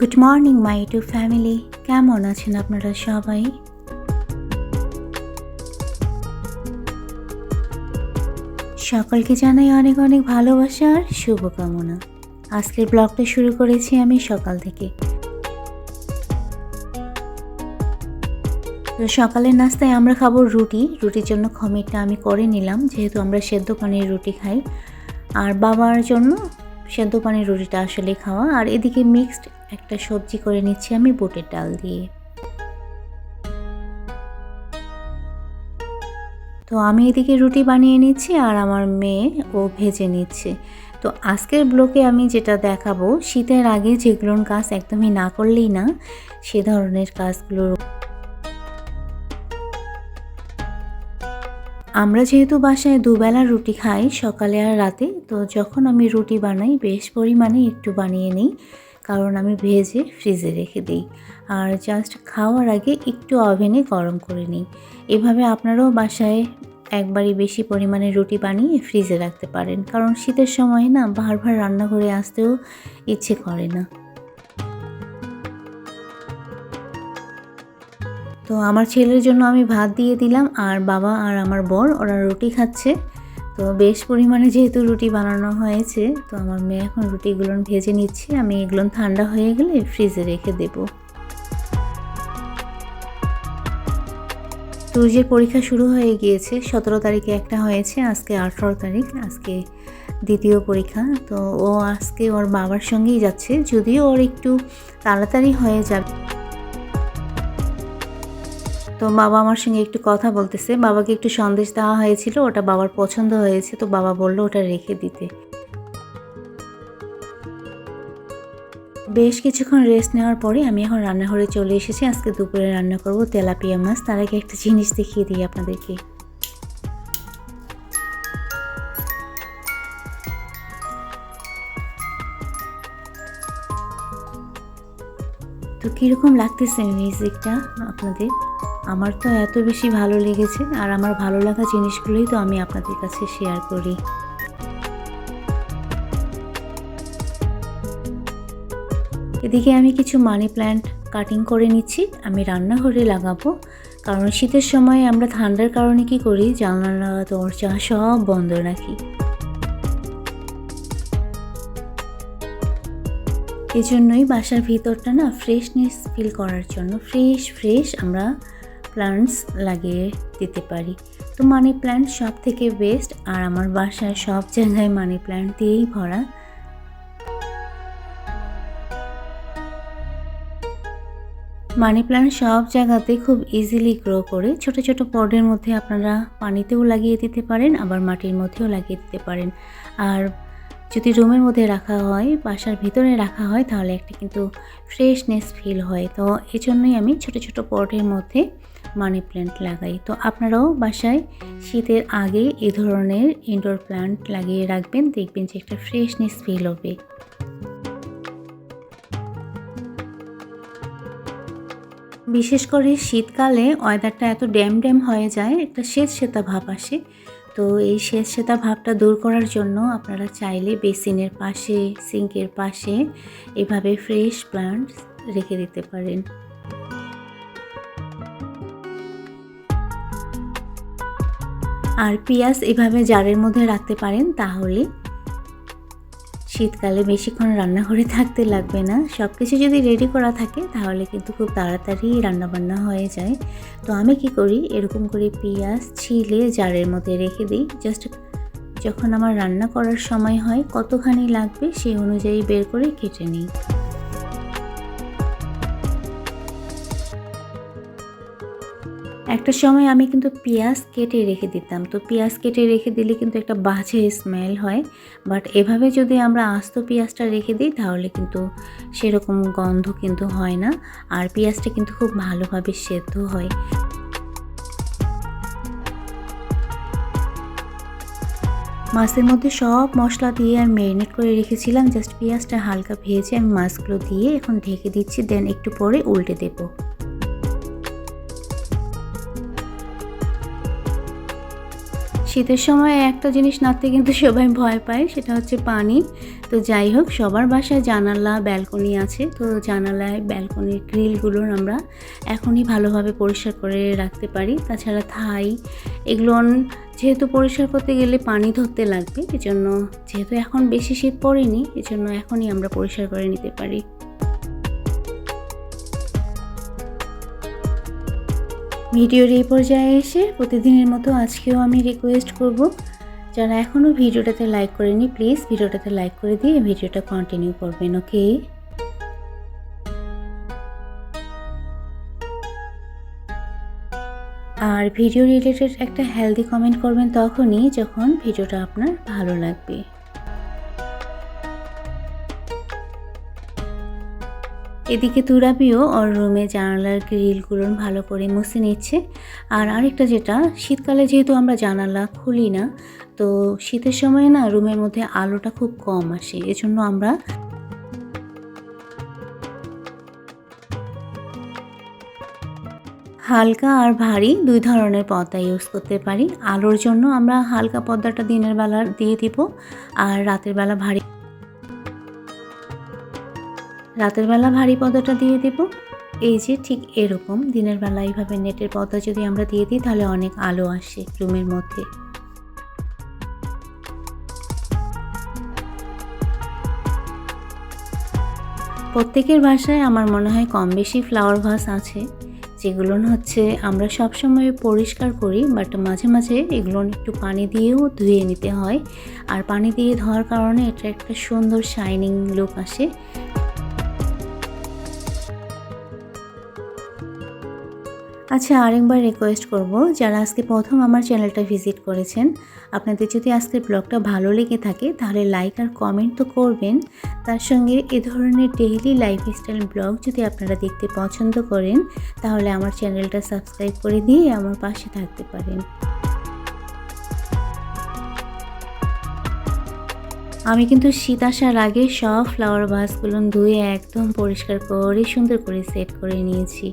Good morning my to family কেমন আছেন আপনারা সবাই? সকলকে জানাই অনেক অনেক ভালোবাসা আর শুভকামনা। আজকের ব্লগটা শুরু করেছি আমি সকাল থেকে। তো সকালের নাস্তায় আমরা খাব রুটি। রুটির জন্য খমিরটা আমি করে নিলাম, যেহেতু আমরা সেদ্ধ পানির রুটি খাই। আর বাবার জন্য সেদ্ধ পানির রুটিটা আসলে খাওয়া। আর এদিকে মিক্সড একটা সবজি করে নিচ্ছি আমি বুটের ডাল দিয়ে। তো আমি এদিকে রুটি বানিয়ে নিচ্ছি আর আমার মেয়ে ও ভেজে নিচ্ছে। তো আজকের ব্লকে আমি যেটা দেখাবো, শীতের আগে যেগুলোর কাজ একদমই না করলেই না, সে ধরনের কাজগুলোর আমরা যেহেতু বাসায় দুবেলা রুটি খাই সকালে আর রাতে, তো যখন আমি রুটি বানাই, বেশ পরিমাণে একটু বানিয়ে নিই। কারণ আমি ভেজে ফ্রিজে রেখে দিই। আর জাস্ট খাওয়ার আগে একটু ওভেনে গরম করে নিই। এভাবে আপনারাও বাসায় একবারই বেশি পরিমাণে রুটি বানিয়ে ফ্রিজে রাখতে পারেন। কারণ শীতের সময় না বারবার রান্নাঘরে আসতেও ইচ্ছে করে না। তো আমার ছেলের জন্য আমি ভাত দিয়ে দিলাম। আর বাবা আর আমার বর, ওরা রুটি খাচ্ছে। তো বেশ পরিমাণে যেহেতু রুটি বানানো হয়েছে, তো আমার মেয়ে এখন রুটিগুলো ভেজে নিচ্ছে। আমি এগুলো ঠান্ডা হয়ে গেলে ফ্রিজে রেখে দেবো। সূর্যের পরীক্ষা শুরু হয়ে গিয়েছে, সতেরো তারিখে একটা হয়েছে, আজকে আঠারো তারিখ, আজকে দ্বিতীয় পরীক্ষা। তো ও আজকে ওর বাবার সঙ্গেই যাচ্ছে, যদিও ওর একটু তাড়াতাড়ি হয়ে যাবে। তো বাবা আমার সঙ্গে একটু কথা বলতেছে। বাবাকে একটু সন্দেশ দেওয়া হয়েছিল, ওটা বাবার পছন্দ হয়েছে, তো বাবা বলল ওটা রেখে দিতে। বেশ কিছুক্ষণ রেস্ট নেওয়ার পরে আমি এখন রান্নাঘরে চলে এসেছি। আজকে দুপুরে রান্না করব তেলাপিয়া মাছ। তার আগে একটা জিনিস দেখিয়ে দিই আপনাদেরকে। তো কীরকম লাগতেছে মিউজিকটা আপনাদের? আমার তো এত বেশি ভালো লেগেছে আর আমার ভালো লাগা জিনিসগুলোই তো আমি আপনাদের কাছে শেয়ার করি। এদিকে আমি কিছু মানি প্ল্যান্ট কাটিং করে নিচ্ছি, আমি রান্নাঘরে লাগাবো। কারণ শীতের সময় আমরা ঠান্ডার কারণে কি করি, জানলা, দরজা সব বন্ধ রাখি। এজন্যই বাসার ভিতরটা না ফ্রেশনেস ফিল করার জন্য ফ্রেশ ফ্রেশ আমরা প্ল্যান্টস লাগিয়ে দিতে পারি। তো মানি প্ল্যান্ট সব থেকে বেস্ট আর আমার বাসায় সব জায়গায় মানি প্ল্যান্ট দিয়েই ভরা। মানি প্ল্যান্ট সব জায়গাতে খুব ইজিলি গ্রো করে। ছোট ছোট পটের মধ্যে আপনারা পানিতেও লাগিয়ে দিতে পারেন, আবার মাটির মধ্যেও লাগিয়ে দিতে পারেন। আর যদি রুমের মধ্যে রাখা হয়, বাসার ভিতরে রাখা হয়, তাহলে একটা কিন্তু ফ্রেশনেস ফিল হয়। তো এই জন্যই আমি ছোট ছোট পটের মধ্যে মানি প্ল্যান্ট লাগাই। তো আপনারাও বাসায় শীতের আগে এ ধরনের ইনডোর প্ল্যান্ট লাগিয়ে রাখবেন, দেখবেন যে একটা ফ্রেশনেস ফিল হবে। বিশেষ করে শীতকালে ওয়েদারটা এত ড্যাম ড্যাম হয়ে যায়, একটা শীত সেতা ভাব আসে। তো এই শীত সেতা ভাবটা দূর করার জন্য আপনারা চাইলে বেসিনের পাশে সিঙ্কের পাশে এভাবে ফ্রেশ প্লান্টস রেখে দিতে পারেন। আর পেঁয়াজ এভাবে জারের মধ্যে রাখতে পারেন, তাহলে শীতকালে বেশিক্ষণ রান্নাঘরে থাকতে লাগবে না। সব কিছু যদি রেডি করা থাকে, তাহলে কিন্তু খুব তাড়াতাড়ি রান্নাবান্না হয়ে যায়। তো আমি কি করি, এরকম করে পেঁয়াজ ছিলে জারের মধ্যে রেখে দিই। জাস্ট যখন আমার রান্না করার সময় হয়, কতখানি লাগবে সেই অনুযায়ী বের করে কেটে নিই। একটা সময় আমি কিন্তু পেঁয়াজ কেটে রেখে দিতাম। তো পেঁয়াজ কেটে রেখে দিলে কিন্তু একটা বাজে স্মেল হয়। বাট এভাবে যদি আমরা আস্ত পেঁয়াজটা রেখে দিই, তাহলে কিন্তু সেরকম গন্ধ কিন্তু হয় না। আর পেঁয়াজটা কিন্তু খুব ভালোভাবে সেদ্ধ হয়। মাছের মধ্যে সব মশলা দিয়ে আমি ম্যারিনেট করে রেখেছিলাম। জাস্ট পেঁয়াজটা হালকা ভেজে আমি মাছগুলো দিয়ে এখন ঢেকে দিচ্ছি। দেন একটু পরে উল্টে দেবো। শীতের সময় একটা জিনিস নাড়তে কিন্তু সবাই ভয় পায়, সেটা হচ্ছে পানি। তো যাই হোক, সবার বাসায় জানালা, ব্যালকনি আছে। তো জানালায় ব্যালকনির গ্রিলগুলো আমরা এখনই ভালোভাবে পরিষ্কার করে রাখতে পারি। তাছাড়া থাই, এগুলো যেহেতু পরিষ্কার করতে গেলে পানি ধরতে লাগবে, এজন্য যেহেতু এখন বেশি শীত পড়েনি, এজন্য এখনই আমরা পরিষ্কার করে নিতে পারি। ভিডিওর এই পর্যায়ে এসে প্রতিদিনের মতো আজকেও আমি রিকোয়েস্ট করব, যারা এখনও ভিডিওটাতে লাইক করেনি প্লিজ ভিডিওটাতে লাইক করে দিয়ে ভিডিওটা কন্টিনিউ করবেন ওকে আর ভিডিও রিলেটেড একটা হেলদি কমেন্ট করবেন তখনই যখন ভিডিওটা আপনার ভালো লাগবে। এদিকে তুরাবিও ওর রুমে জানালার গ্রিলগুলো ভালো করে মুছে নিচ্ছে। আর আরেকটা যেটা, শীতকালে যেহেতু আমরা জানালা খুলি না, তো শীতের সময় না রুমের মধ্যে আলোটা খুব কম আসে, এজন্য আমরা হালকা আর ভারী দুই ধরনের পর্দা ইউজ করতে পারি। আলোর জন্য আমরা হালকা পর্দাটা দিনের বেলা দিয়ে দিব, আর রাতের বেলা ভারী রাতের বেলা ভারী পর্দাটা দিয়ে দেব। এই যে ঠিক এরকম, দিনের বেলা এইভাবে নেটের পর্দা যদি আমরা দিয়ে দিই, তাহলে অনেক আলো আসে রুমের মধ্যে। প্রত্যেকের বাসায় আমার মনে হয় কম বেশি ফ্লাওয়ার ভাস আছে, যেগুলো হচ্ছে আমরা সবসময় পরিষ্কার করি বাট মাঝে মাঝে এগুলো একটু পানি দিয়েও ধুয়ে নিতে হয়। আর পানি দিয়ে ধোয়ার কারণে এটা একটা সুন্দর শাইনিং লুক আসে। আচ্ছা আরেকবার রিকোয়েস্ট করব, যারা আজকে প্রথম আমার চ্যানেলটা ভিজিট করেছেন, আপনাদের যদি আজকের ব্লগটা ভালো লেগে থাকে, তাহলে লাইক আর কমেন্ট তো করবেন। তার সঙ্গে এ ধরনের ডেইলি লাইফস্টাইল ব্লগ যদি আপনারা দেখতে পছন্দ করেন, তাহলে আমার চ্যানেলটা সাবস্ক্রাইব করে দিয়ে আমার পাশে থাকতে পারেন। আমি কিন্তু শীত আসার আগে সব ফ্লাওয়ার ভাসগুলো ধুয়ে একদম পরিষ্কার করে, সুন্দর করে সেট করে নিয়েছি।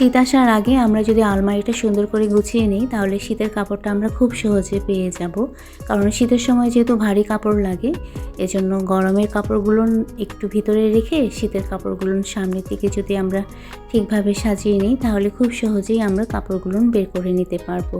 শীত আসার আগে আমরা যদি আলমারিটা সুন্দর করে গুছিয়ে নিই, তাহলে শীতের কাপড়টা আমরা খুব সহজে পেয়ে যাব। কারণ শীতের সময় যেহেতু ভারী কাপড় লাগে, এজন্য গরমের কাপড়গুলো একটু ভিতরে রেখে শীতের কাপড়গুলো সামনের দিকে যদি আমরা ঠিকভাবে সাজিয়ে নিই, তাহলে খুব সহজেই আমরা কাপড়গুলো বের করে নিতে পারব।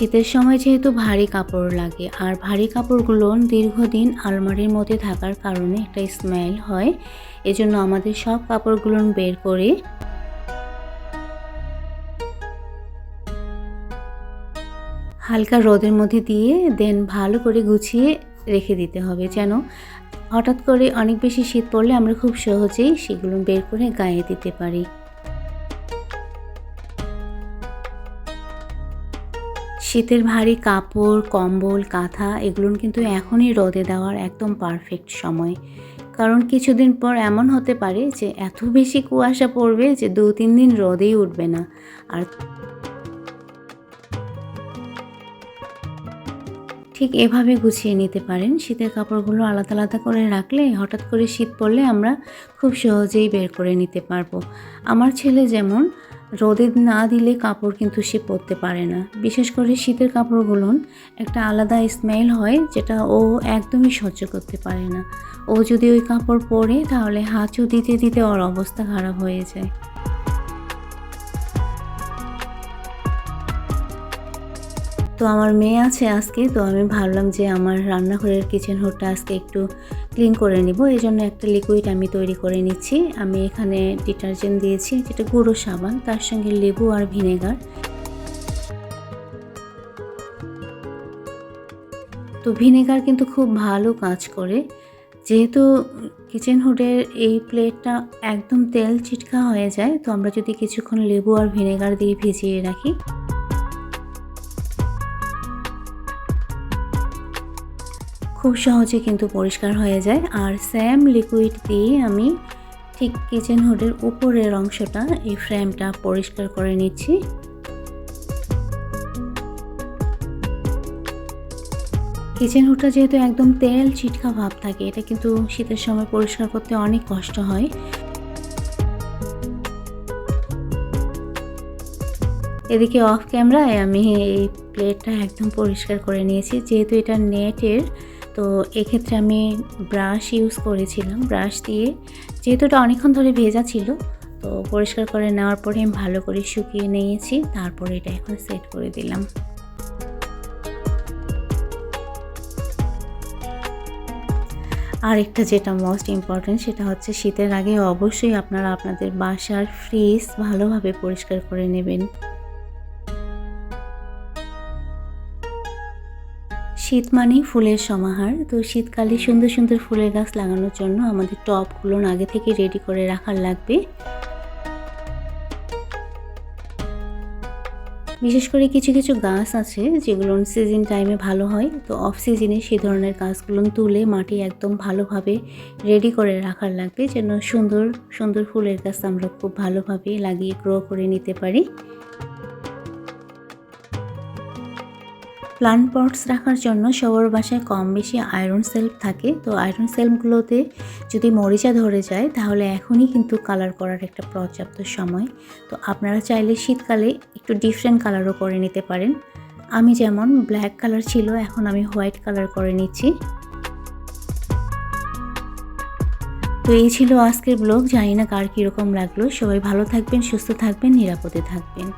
শীতের সময় যেহেতু ভারী কাপড় লাগে, আর ভারী কাপড়গুলো দীর্ঘদিন আলমারির মধ্যে থাকার কারণে একটা স্মেল হয়, এজন্য আমাদের সব কাপড়গুলো বের করে হালকা রোদের মধ্যে দিয়ে দেন ভালো করে গুছিয়ে রেখে দিতে হবে যেন হঠাৎ করে অনেক বেশি শীত পড়লে আমরা খুব সহজেই সেগুলো বের করে গায়ে দিতে পারি। শীতের ভারী কাপড়, কম্বল, কাঁথা এগুলো কিন্তু এখনই রোদে দেওয়ার একদম পারফেক্ট সময়। কারণ কিছুদিন পর এমন হতে পারে যে এত বেশি কুয়াশা পড়বে যে দু তিন দিন রোদেই উঠবে না। আর ঠিক এভাবে গুছিয়ে নিতে পারেন। শীতের কাপড়গুলো আলাদা আলাদা করে রাখলে, হঠাৎ করে শীত পড়লে আমরা খুব সহজেই বের করে নিতে পারব। আমার ছেলে যেমন রোদে না দিলে কাপড় কিন্তু সে পরতে পারে না। বিশেষ করে শীতের কাপড়গুলো একটা আলাদা স্মেল হয়, যেটা ও একদমই সহ্য করতে পারে না। ও যদি ওই কাপড় পরে, তাহলে হাঁচু দিতে দিতে ওর অবস্থা খারাপ হয়ে যায়। তো আমার মেয়ে আছে আজকে, তো আমি ভাবলাম যে আমার রান্নাঘরের কিচেন হোটটা আজকে একটু ক্লিন করে নিব। এই জন্য একটা লিকুইড আমি তৈরি করে নিচ্ছি। আমি এখানে ডিটারজেন্ট দিয়েছি, যেটা গুঁড়ো সাবান, তার সঙ্গে লেবু আর ভিনেগার। তো ভিনেগার কিন্তু খুব ভালো কাজ করে। যেহেতু কিচেন হুডের এই প্লেটটা একদম তেল চিটকা হয়ে যায়, তো আমরা যদি কিছুক্ষণ লেবু আর ভিনেগার দিয়ে ভিজিয়ে রাখি। খুব সহজে কিন্তু পরিষ্কার হয়ে যায়। আর স্যাম লিকুইড দিয়ে আমি ঠিক কিচেন হুডের উপরের অংশটা এই ফ্রেমটা পরিষ্কার করে নিচ্ছি। কিচেন হুডটা যেহেতু একদম তেল চিটকা ভাব থাকে, এটা কিন্তু শীতের সময় পরিষ্কার করতে অনেক কষ্ট হয়। এদিকে অফ ক্যামেরায় আমি এই প্লেটটা একদম পরিষ্কার করে নিয়েছি। যেহেতু এটা নেটের তো এক্ষেত্রে আমি ব্রাশ ইউজ করেছিলাম। ব্রাশ দিয়ে যেহেতু এটা অনেকক্ষণ ধরে ভেজা ছিল, তো পরিষ্কার করে নেওয়ার পরে আমি ভালো করে শুকিয়ে নিয়েছি, তারপরে এটা এখন সেট করে দিলাম। আরেকটা যেটা মোস্ট ইম্পর্ট্যান্ট সেটা হচ্ছে শীতের আগে অবশ্যই আপনারা আপনাদের বাসার ফ্রিজ ভালোভাবে পরিষ্কার করে নেবেন। শীত মানেই ফুলের সমাহার। তো শীতকালে সুন্দর সুন্দর ফুলের গাছ লাগানোর জন্য আমাদের টবগুলো আগে থেকে রেডি করে রাখার লাগবে। বিশেষ করে কিছু কিছু গাছ আছে যেগুলো সিজন টাইমে ভালো হয়। তো অফ সিজনে সেই ধরনের গাছগুলো তুলে মাটি একদম ভালোভাবে রেডি করে রাখার লাগবে যেন সুন্দর সুন্দর ফুলের গাছ আমরা খুব ভালোভাবে লাগিয়ে গ্রো করে নিতে পারি। প্লান্ট পটস রাখার জন্য সবার বাসায় কম বেশি আয়রন সেলফ থাকে। তো আয়রন সেলফগুলোতে যদি মরিচা ধরে যায়, তাহলে এখনই কিন্তু কালার করার একটা পর্যাপ্ত সময়। তো আপনারা চাইলে শীতকালে একটু ডিফারেন্ট কালারও করে নিতে পারেন। আমি যেমন ব্ল্যাক কালার ছিল, এখন আমি হোয়াইট কালার করে নিচ্ছি। তো এই ছিল আজকের ব্লগ জানি না কার কীরকম লাগল। সবাই ভালো থাকবেন, সুস্থ থাকবেন, নিরাপদে থাকবেন।